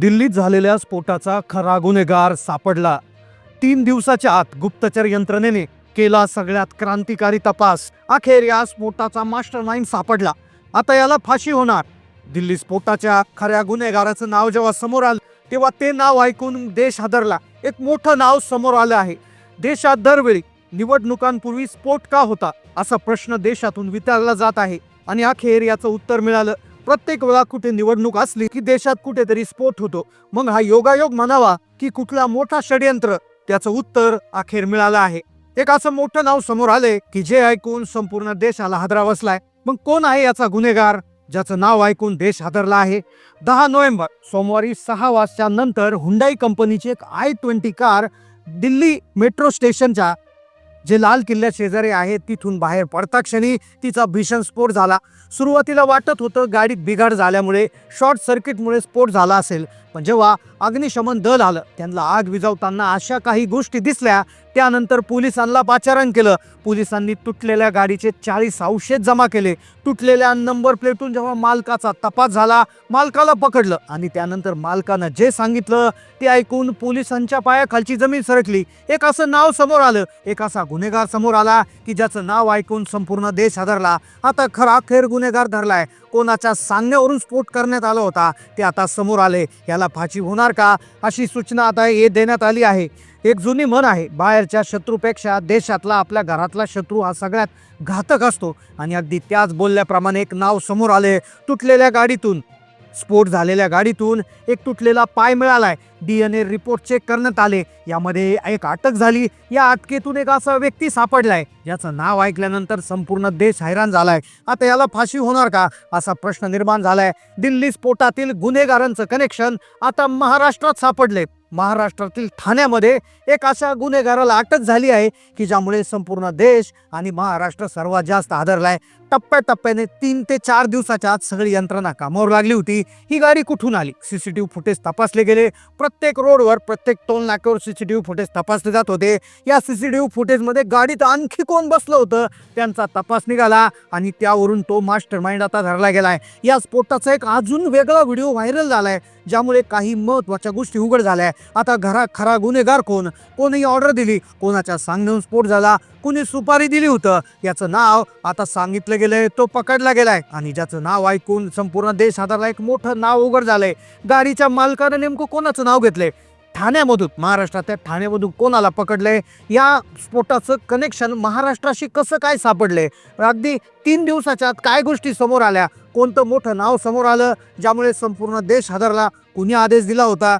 दिल्लीत झालेल्या स्फोटाचा खरा गुन्हेगार सापडला. तीन दिवसाच्या आत गुप्तचर यंत्रणेने केला सगळ्यात क्रांतिकारी तपास. अखेर या स्फोटाचा मास्टर माइंड सापडला. आता याला फाशी होणार. दिल्ली स्फोटाच्या खऱ्या गुन्हेगाराचं नाव जेव्हा समोर आलं तेव्हा ते नाव ऐकून देश हादरला. एक मोठं नाव समोर आलं आहे. देशात दरवेळी निवडणुकांपूर्वी स्फोट का होता असा प्रश्न देशातून विचारला जात आहे. आणि अखेर याचं उत्तर मिळालं. प्रत्येक वेळा कुठे निवडणूक असली की देशात कुठेतरी स्फोट होतो. मग हा योगायोग म्हणावा की कुठला मोठा षडयंत्र? त्याचं उत्तर अखेर मिळालं आहे. एक असं मोठं नाव समोर आले की जे ऐकून संपूर्ण देशाला हादरा बसलाय. मग कोण आहे याचा गुन्हेगार? ज्याचं नाव ऐकून देश हादरला आहे. दहा नोव्हेंबर सोमवारी सहा वाजच्या नंतर हुंडाई कंपनीची एक i twenty car Delhi metro स्टेशनच्या जे लाल किल्ल्या शेजारी आहे तिथून बाहेर पडता क्षणी तिचा भीषण स्फोट झाला. सुरुवातीला वाटत होतं गाडीत बिघाड झाल्यामुळे शॉर्ट सर्किटमुळे स्फोट झाला असेल. पण जेव्हा अग्निशमन दल आलं त्यांना आग विझवताना अशा काही गोष्टी दिसल्या त्यानंतर पोलिसांना पाचारण केलं. पोलिसांनी तुटलेल्या गाडीचे चाळीस अवशेष जमा केले. तुटलेल्या नंबर प्लेटून जेव्हा मालकाचा तपास झाला मालकाला पकडलं आणि त्यानंतर मालकानं जे सांगितलं ते ऐकून पोलिसांच्या पायाखालची जमीन सरकली. एक असं नाव समोर आलं. एक असा गुन्हेगार समोर आला की ज्याचं नाव ऐकून संपूर्ण देश हादरला. आता खरा अखेर गुन्हेगार धरलाय. कोणाच्या सांगण्यावरून स्फोट करण्यात आला होता ते आता समोर आले. याला फाशी होणार का अशी सूचना आता हे देण्यात आली आहे. एक जुनी म्हण आहे बाहेरच्या शत्रूपेक्षा देशातला आपल्या घरातला शत्रू हा सगळ्यात घातक असतो. आणि अगदी त्याच बोलल्याप्रमाणे एक नाव समोर आले तुटलेल्या गाडीतून. स्फोट झालेल्या गाडीतून एक तुटलेला पाय मिळालाय. D N A report check करण्यात आले. यामध्ये एक अटक झाली. या अटकेतून एक असा व्यक्ती सापडलाय. याचं नाव ऐकल्यानंतर संपूर्ण देश हैराण झालाय. आता याला फाशी होणार का? असा प्रश्न निर्माण झालाय. दिल्ली स्फोटातील गुन्हेगारांचं कनेक्शन आता महाराष्ट्रात सापडले महाराष्ट्रातील ठाण्यामध्ये एक अशा गुन्हेगाराला अटक झाली आहे की ज्यामुळे संपूर्ण देश आणि महाराष्ट्र सर्वात जास्त आदरला आहे टप्प्याटप्प्याने तीन ते चार दिवसाच्या आत सगळी यंत्रणा कामावर लागली होती. ही गाडी कुठून आली? C C T V footage तपासले गेले. प्रत्येक रोडवर प्रत्येक टोल नाक्यावर व्ही फुटेज तपासले जात होते. या सी सी टी व्ही फुटेजमध्ये गाडीत आणखी कोण बसलं होतं? त्यांचा तपास निघाला आणि त्यावरून तो मास्टर माइंड आता धरला गेलाय. या स्फोटाचा एक अजून वेगळा व्हिडिओ व्हायरल आहे ज्यामुळे काही महत्त्वाच्या गोष्टी उघड झाल्या. आता घरा खरा गुन्हेगार कोण? कोणी ऑर्डर दिली कोणाच्या सांगण्याहून स्फोट झाला कुणी सुपारी दिली होतं. याचं नाव आता सांगितलं गेलंय तो पकडला गेलाय. आणि ज्याचं नाव ऐकून संपूर्ण देश हाताला एक मोठं नाव उघड झालंय. गाडीच्या मालकानं नेमकं कोणाचं नाव घेतलंय? ठाण्यामधून महाराष्ट्रात ठाण्यामधून कोणाला पकडलंय? या स्फोटाचं कनेक्शन महाराष्ट्राशी कसं काय सापडलंय? अगदी तीन दिवसाच्या आत काय गोष्टी समोर आल्या? कोणतं मोठं नाव समोर आलं? ज्यामुळे संपूर्ण देश हादरला. कुणी आदेश दिला होता?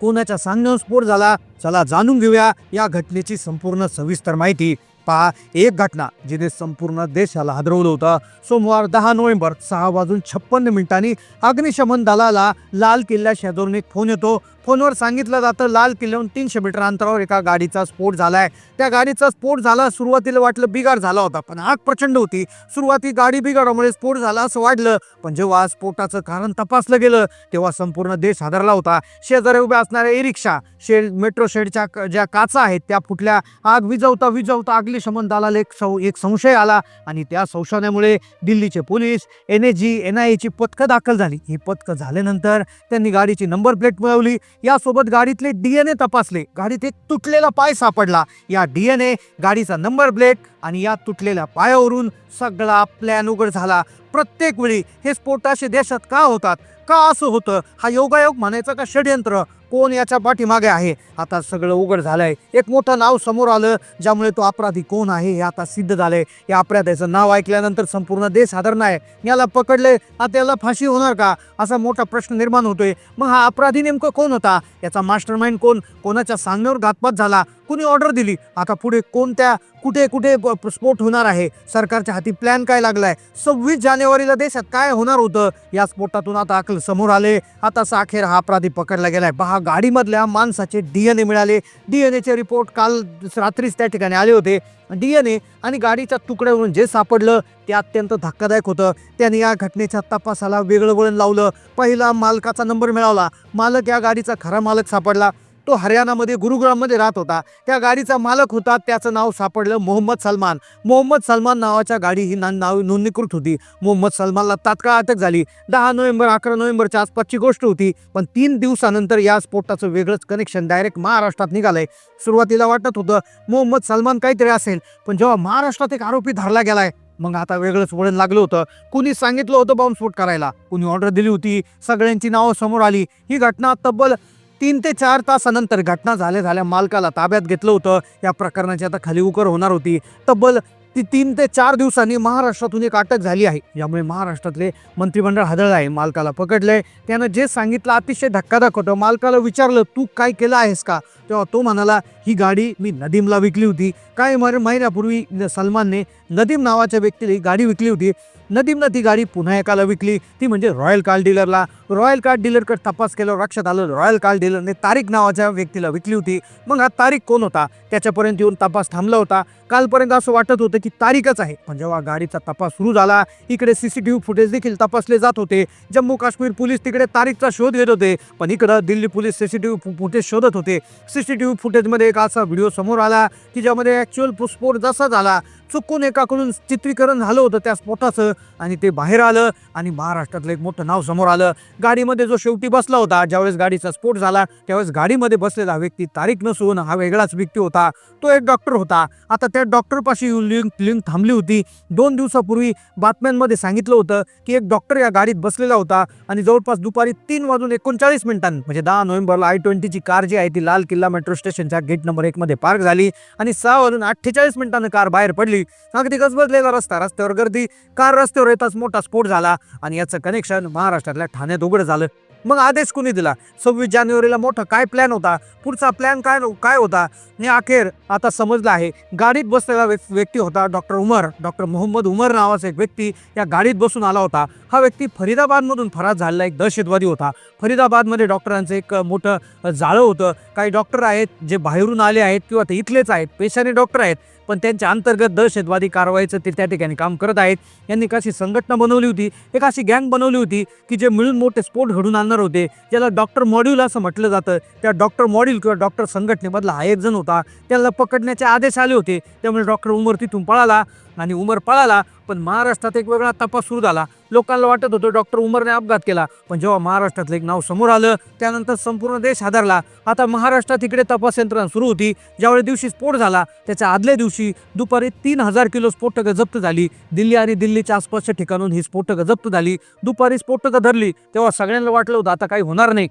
कोणाच्या सांगण्यावर स्फोट झाला चला जाणून घेऊया या घटनेची संपूर्ण सविस्तर माहिती. पहा एक घटना जिने संपूर्ण देशाला हादरवलं होतं. सोमवार दहा नोव्हेंबर सहा वाजून छप्पन्न मिनिटांनी अग्निशमन दलाला लाल किल्ल्या शेजारून एक फोन येतो. फोनवर सांगितलं जातं लाल किल्ल्याहून तीनशे मीटर अंतरावर एका गाडीचा स्फोट झालाय. त्या गाडीचा स्फोट झाला सुरुवातीला वाटलं बिघाड झाला होता पण आग प्रचंड होती. सुरुवाती गाडी बिघाडामुळे स्फोट झाला असं वाटलं पण जेव्हा स्फोटाचं कारण तपासलं गेलं तेव्हा संपूर्ण देश हादरला होता. शेजारी उभ्या असणाऱ्या ई रिक्षा शेड मेट्रो शेडच्या ज्या काचा आहेत त्या फुटल्या. आग विझवता विझवता अग्निशमन दलाला एक सं एक संशय आला आणि त्या संशयामुळे दिल्लीचे police N A G N I एची पथकं दाखल झाली. ही पथकं झाल्यानंतर त्यांनी गाडीची नंबर प्लेट मिळवली. यासोबत गाडीतले डी एन ए तपासले. गाडीत एक तुटलेला पाय सापडला. या डी एन ए गाडीचा नंबर प्लेट आणि या तुटलेल्या पायावरून सगळा प्लॅन उघड झाला. प्रत्येक वेळी हे स्फोट असे देशात का होतात? का असं होतं? हा योगायोग म्हणायचं का षडयंत्र? कोण याच्या पाठीमागे आहे? आता सगळं उघड झालंय. एक मोठं नाव समोर आलं ज्यामुळे तो अपराधी कोण आहे हे आता सिद्ध झालंय. या अपराध्याचं नाव ऐकल्यानंतर संपूर्ण देश हादरणार आहे. याला पकडले आता याला फाशी होणार का? असा मोठा प्रश्न निर्माण होतोय. मग हा अपराधी नेमकं कोण होता? याचा मास्टर माइंड कोण? कोणाच्या सांगण्यावर घातपात झाला? कुणी ऑर्डर दिली? आता पुढे कोणत्या कुठे कुठे स्फोट होणार आहे? सरकारच्या हाती प्लॅन काय लागलाय? सव्वीस जानेवारीला देशात काय होणार होतं? या स्फोटातून आता अखल समोर आले. आता अखेर हा अपराधी पकडला गेलाय. पहा गाडीमधल्या माणसाचे डी एन ए मिळाले डी एन एचे रिपोर्ट काल रात्रीच त्या ठिकाणी आले होते. डी एन ए आणि गाडीच्या तुकड्यावरून जे सापडलं ते अत्यंत धक्कादायक होतं. त्याने या घटनेच्या तपासाला वेगळं वळण लावलं. पहिला मालकाचा नंबर मिळवला मालक या गाडीचा खरा मालक सापडला. तो हरियाणामध्ये गुरुग्राममध्ये राहत होता. त्या गाडीचा मालक होता त्याचं नाव सापडलं मोहम्मद सलमान. मोहम्मद सलमान नावाच्या गाडी ही ना नाव नोंदणीकृत होती. मोहम्मद सलमानला तात्काळ अटक झाली. दहा नोव्हेंबर अकरा नोव्हेंबरच्या आसपासची गोष्ट होती पण तीन दिवसानंतर या स्फोटाचं वेगळंच कनेक्शन डायरेक्ट महाराष्ट्रात निघालंय. सुरुवातीला वाटत होतं मोहम्मद सलमान काहीतरी असेल पण जेव्हा महाराष्ट्रात एक आरोपी धरला गेलाय मग आता वेगळंच वळण लागलं होतं. कुणी सांगितलं होतं बॉम्बस्फोट करायला? कुणी ऑर्डर दिली होती? सगळ्यांची नावं समोर आली. ही घटना तब्बल तीन ते चार तासानंतर घटना झाल्या झाल्या मालकाला ताब्यात घेतलं होतं. या प्रकरणाची आता खाली उकर होणार होती. तब्बल ती तीन ते चार दिवसांनी महाराष्ट्रातून एक अटक झाली आहे. यामुळे महाराष्ट्रातले मंत्रिमंडळ हदळ आहे. मालकाला पकडलंय. त्यानं जे सांगितलं अतिशय धक्कादायक होतं. मालकाला विचारलं तू काय केलं आहेस का? तेव्हा तो म्हणाला ही गाडी मी नदीमला विकली होती. काही मर महिन्यापूर्वी सलमानने नदीम नावाच्या व्यक्तीला ही गाडी विकली होती. नदीमनं ती गाडी पुन्हा एकाला विकली. ती म्हणजे रॉयल कार डीलरला. रॉयल कार डीलरकडे तपास केल्यावर लक्षात आलं रॉयल कार डीलरने तारीख नावाच्या व्यक्तीला विकली होती. मग हा तारीख कोण होता? त्याच्यापर्यंत येऊन तपास थांबला होता. कालपर्यंत असं वाटत होतं की तारीखच आहे. पण जेव्हा गाडीचा तपास सुरू झाला इकडे C C T V footage देखील तपासले जात होते. जम्मू काश्मीर पोलीस तिकडे तारीखचा शोध घेत होते. पण इकडं Delhi police C C T V footage शोधत होते. सी सी टी व्ही फुटेजमध्ये एक असा व्हिडिओ समोर आला की ज्यामध्ये ॲक्च्युअल स्फोट जसा झाला चुकून एकाकडून चित्रीकरण झालं होतं त्या स्फोटाचं आणि ते बाहेर आलं आणि महाराष्ट्रातलं एक मोठं नाव समोर आलं. गाडीमध्ये जो शेवटी बसला होता ज्यावेळेस गाडीचा स्फोट झाला त्यावेळेस गाडीमध्ये बसलेला व्यक्ती तारीख नसून हा वेगळाच व्यक्ती होता. तो एक डॉक्टर होता. आता त्या डॉक्टरपाशी लिंक लिंक थांबली होती. दोन दिवसापूर्वी बातम्यांमध्ये सांगितलं होतं की एक डॉक्टर या गाडीत बसलेला होता आणि जवळपास दुपारी तीन वाजून एकोणचाळीस मिनिटांनी म्हणजे दहा नोव्हेंबरला आय ट्वेंटीची कार जी आहे ती लाल किल्ला मेट्रो स्टेशनच्या गेट नंबर एकमध्ये पार्क झाली आणि सहा वाजून अठ्ठेचाळीस मिनिटांनं कार बाहेर पडली. अगदी गजबजलेला रस्ता. रस्त्यावर गर्दी. कार रस्त्यावर येताच मोठा स्फोट झाला आणि याचं कनेक्शन महाराष्ट्रातल्या ठाण्यात उघड झालं. मग आदेश कुणी दिला? सव्वीस जानेवारीला मोठा काय प्लॅन होता? पुढचा प्लॅन काय काय होता? हे अखेर आता समजलं आहे. गाडीत बसलेला व्यक्ती होता डॉक्टर उमर. डॉक्टर मोहम्मद उमर नावाचा एक व्यक्ती या गाडीत बसून आला होता. हा व्यक्ती फरीदाबादमधून फरार झालेला एक दहशतवादी होता. फरीदाबादमध्ये डॉक्टरांचं एक मोठं जाळं होतं. काही डॉक्टर आहेत जे बाहेरून आले आहेत किंवा ते इथलेच आहेत. पेशाने डॉक्टर आहेत. पण त्यांच्या अंतर्गत दहशतवादी कारवाईचं ते त्या ठिकाणी काम करत आहेत. यांनी एक अशी संघटना बनवली होती एक अशी गँग बनवली होती की जे मिळून मोठे स्फोट घडून आणणार होते. ज्याला डॉक्टर मॉड्यूल असं म्हटलं जातं. त्या डॉक्टर मॉड्यूल किंवा डॉक्टर संघटनेमधला हा एक जण होता. त्याला पकडण्याचे आदेश आले होते. त्यामुळे डॉक्टर उमर तिथून पळाला आणि उमर पळाला. पण महाराष्ट्रात एक वेगळा तपास सुरू झाला. लोकांना वाटत होतं डॉक्टर उमरने अपघात केला. पण जेव्हा महाराष्ट्रातलं एक नाव समोर आलं त्यानंतर संपूर्ण देश हादरला. आता महाराष्ट्रात इकडे तपास यंत्रणा सुरू होती. ज्यावेळी दिवशी स्फोट झाला त्याच्या आदल्या दिवशी दुपारी तीन हजार किलो स्फोटकं जप्त झाली. दिल्ली आणि दिल्लीच्या आसपासच्या ठिकाणून ही स्फोटकं जप्त झाली. दुपारी स्फोटकं धरली. तेव्हा सगळ्यांना वाटलं होतं आता काही होणार नाही.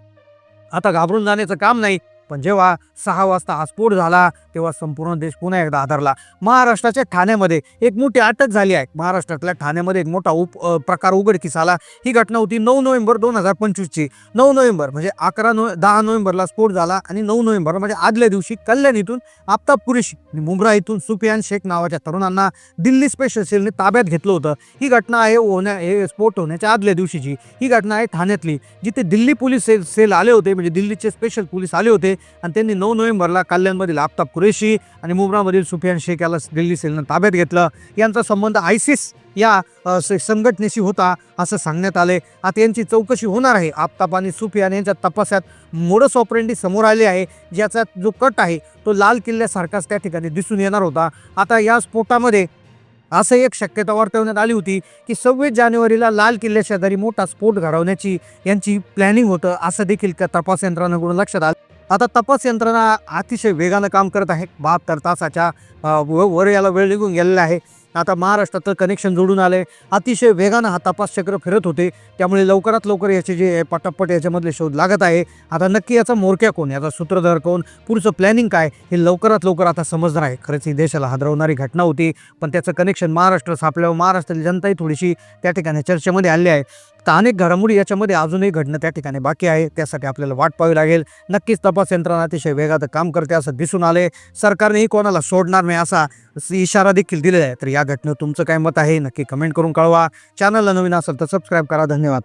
आता घाबरून जाण्याचं काम नाही. पण जेव्हा सहा वाजता हा स्फोट झाला तेव्हा संपूर्ण देश पुन्हा एकदा आधारला. महाराष्ट्राच्या ठाण्यामध्ये एक मोठी अटक झाली आहे. महाराष्ट्रातल्या ठाण्यामध्ये एक मोठा उप प्रकार उघडकीस आला. ही घटना होती नऊ नोव्हेंबर दोन हजार पंचवीसची. नऊ नोव्हेंबर म्हणजे अकरा नो दहा नोव्हेंबरला स्फोट झाला आणि नऊ नोव्हेंबर म्हणजे आदल्या दिवशी कल्याण इथून आफ्ताब आणि मुंब्रा इथून सुफियान शेख नावाच्या तरुणांना दिल्ली स्पेशल सेलने ताब्यात घेतलं होतं. ही घटना आहे होण्या हे स्फोट होण्याच्या आदल्या दिवशीची. ही घटना आहे ठाण्यातली. जिथे दिल्ली पोलीस सेल सेल आले होते म्हणजे दिल्लीचे स्पेशल पोलीस आले होते आणि त्यांनी नऊ नोव्हेंबरला कल्याणमधील आफताब कुरेशी आणि मुंब्रामधील सुफियान शेख याला दिल्ली सेलनं ताब्यात घेतलं. यांचा संबंध आयसिस या संघटनेशी होता असं सांगण्यात आले. आता यांची चौकशी होणार आहे. आफताब आणि सुफियान यांच्या तपासात मोडस ऑपरेंडी समोर आले आहे. ज्याचा जो कट आहे तो लाल किल्ल्यासारखाच त्या ठिकाणी दिसून येणार होता. आता या स्फोटामध्ये असं एक शक्यता वर्तवण्यात आली होती की सव्वीस जानेवारीला लाल किल्ल्या शेजारी मोठा स्फोट घडवण्याची यांची प्लॅनिंग होतं असं देखील तपास यंत्रणाकडून लक्षात आलं. आता तपास यंत्रणा अतिशय वेगानं काम करत आहे. बहात्तर तासाच्या व- वर याला वेळ निघून गेलेला आहे. आता महाराष्ट्राचं कनेक्शन जोडून आले अतिशय वेगानं हा तपास चक्र फिरत होते. त्यामुळे लवकरात लवकर याचे जे पटापट याच्यामधले शोध लागत आहे. आता नक्की याचा मोरक्या कोण? याचा सूत्रधार कोण? पुढचं प्लॅनिंग काय? हे लवकरात लवकर आता समजणार आहे. खरंच ही देशाला हादरवणारी घटना होती. पण त्याचं कनेक्शन महाराष्ट्र सापल्यावर महाराष्ट्रातील जनताही थोडीशी त्या ठिकाणी चर्चेमध्ये आली आहे. तर अनेक घडामोडी याच्यामध्ये अजूनही घडणं त्या ठिकाणी बाकी आहे. त्यासाठी आपल्याला वाट पाहावी लागेल. नक्कीच तपास यंत्रणा अतिशय वेगात काम करते असं दिसून आले सरकारनेही कोणाला सोडणार नाही असा इशारा देखील दिलेला आहे. तर या घटनेवर तुमचं काय मत आहे? नक्की कमेंट करून कळवा. चॅनलला नवीन असेल तर सबस्क्राईब करा. धन्यवाद.